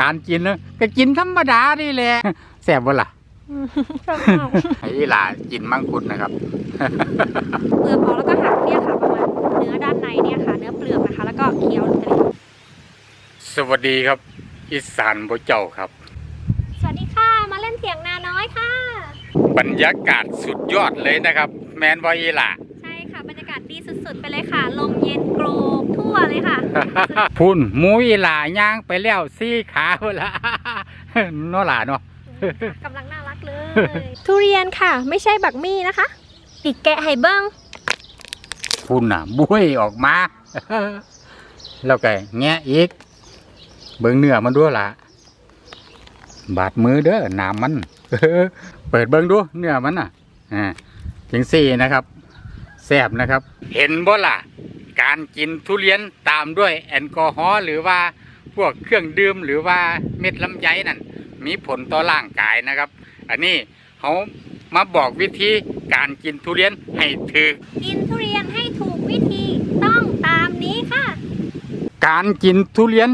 การกินเนอะก็กินธรรมดานี่แหละแซ่บบ่ล่ะชอบมากไอ้หลากินมังคุดนะครับ เปลือกออกแล้วก็หักเนี่ยค่ะประมาณเนื้อด้านในเนี่ยค่ะ เนื้อเปลือกนะคะ แล้วก็เคี้ยวเลยสวัสดีครับ อีสานบ่เจ้าครับ สวัสดีค่ะมาเล่นเถียงนาน้อยค่ะ บรรยากาศสุดยอดเลยนะครับ แมนบอยอีหล่าใช่ค่ะบรรยากาศดีสุดๆไปเลยค่ะ ลมเย็นโกรกทั่ วเลยค่ะ พุ่นหมูอีหล่าย่างไปแล้วซี่ขาเวละเนาะหล่าเนาะกำลังน่ารักเลย ทุเรียนค่ะ ไม่ใช่บักมี่นะคะติดแกะไห่เบิ้งพุ่นน่ะ บุ้ยออกมาแล้วก็แงะอีก เบิ่งเนื้อมันด้วยล่ะ บาดมือเด้อหนามมัน เปิดเบิ่งดูเนื้อมันน่ะอ่าจังสี่นะครับแซ่บนะครับ เห็นบ่ล่ะ การกินทุเรียนตามด้วยแอลกอฮอล์หรือว่าพวกเครื่องดื่มหรือว่าเม็ดลำไยนั่นมีผลต่อร่างกายนะครับ อันนี้เขามาบอกวิธีการกินทุเรียนให้ถูกกินทุเรียนให้ถูกวิธีต้องตามนี้ค่ะ การกินทุเรียน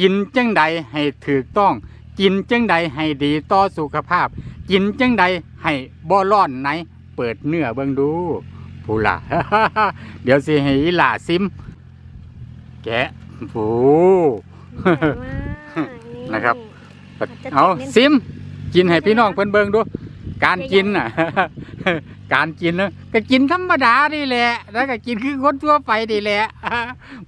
กินจังใดให้ถูกต้อง กินจังใดให้ดีต่อสุขภาพ กินจังใดให้บ่ร้อนไหนเปิดเนื้อเบิ่งดู ผู้ล่ะ เดี๋ยวสิให้อีหล่าซิม แกะผูนะครับ เอาซิม กินให้พี่น้องเพิ่นเบิ่งดู การกินน่ะ การกินนะก็กินธรรมดานี่แหละ แล้วก็กินคือคนทั่วไปนี่แหละ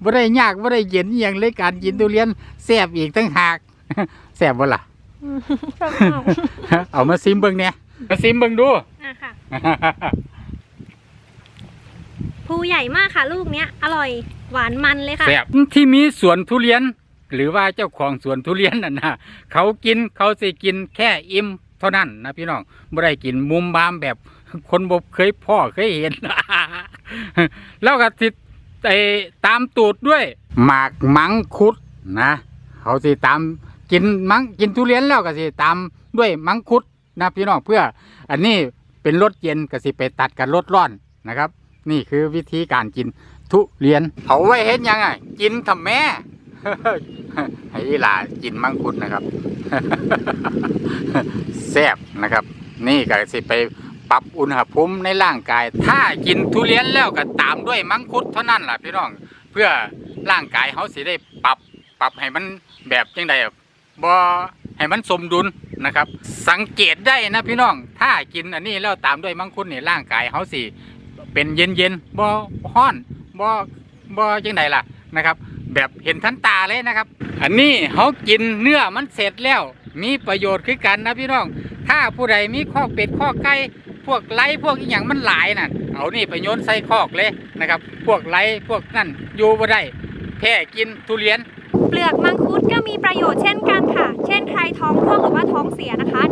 บ่ได้ยากบ่ได้เย็นอหย่างเลยการกินทุเรียนแซ่บอีกตั้งหากแซ่บบ่ล่ะ ชอบมากเอามาซิมเบิ่งเนี่ยมาซิมเบิ่งดู อะค่ะ ภูใหญ่มากค่ะ ลูกเนี้ยอร่อยหวานมันเลยค่ะ แซ่บที่มีสวนทุเรียน หรือว่าเจ้าของสวนทุเรียนนั่นนะเขากินเขาสิกินแค่อิ่มเท่านั้นนะพี่น้องไม่ได้กินมุมบามแบบคนบ่เคยพ่อเคยเห็น แล้วก็ติดไอ้ตามตูดด้วย หมากมังคุดนะเขาสิตามกินมังกินทุเรียนแล้วก็สิตามด้วยมังคุดนะพี่น้องเพื่อ อันนี้เป็นรสเย็นก็สิไปตัดกับรสร้อนนะครับ นี่คือวิธีการกินทุเรียนเอาไว้เห็นยังไงกินทำแม่ให้หลากินมังคุดนะครับแซ่บนะครับ นี่ก็สิไปปรับอุณหภูมิในร่างกาย ถ้ากินทุเรียนแล้วก็ตามด้วยมังคุดเท่านั้นล่ะพี่น้อง เพื่อร่างกายเขาสิได้ปรับปรับให้มันแบบจังใดอะบ่ให้มันสมดุลนะครับ สังเกตได้นะพี่น้อง ถ้ากินอันนี้แล้วตามด้วยมังคุดนี่ร่างกายเขาสิ เป็นเย็นเย็นบ่ฮ้อนบ่บ่จังใดล่ะนะครับ แบบเห็นทันตาเลยนะครับ อันนี้เขากินเนื้อมันเสร็จแล้ว มีประโยชน์คือกันนะพี่น้อง ถ้าผู้ใดมีข้อเป็ดข้อไก่พวกไล่พวกอหย่างมันหลายน่ะเอานี่ไปโยนใส่คอกเลยนะครับ พวกไล่พวกนั่นอยู่บ่ได้แค่กินทุเรียน เปลือกมังคุดก็มีประโยชน์เช่นกันค่ะ เช่นใครท้องร่วงหรือว่าท้องเสียนะคะ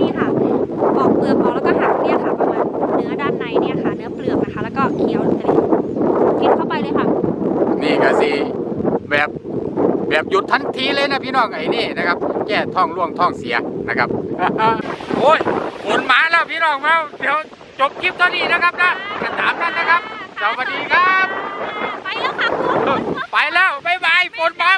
ก็สิแบบแบบหยุดทันทีเลยนะพี่น้องไอ้นี่นะครับแก้ท้องร่วงท้องเสียนะครับโอ้ยฝนมาแล้วพี่น้องมาเดี๋ยวจบคลิปตอนนี้นะครับนะก็ตามนั้นนะครับสวัสดีครับ ไปแล้วค่ะคุณไปแล้วบ๊ายบายฝนมามืดตึ๊บเลย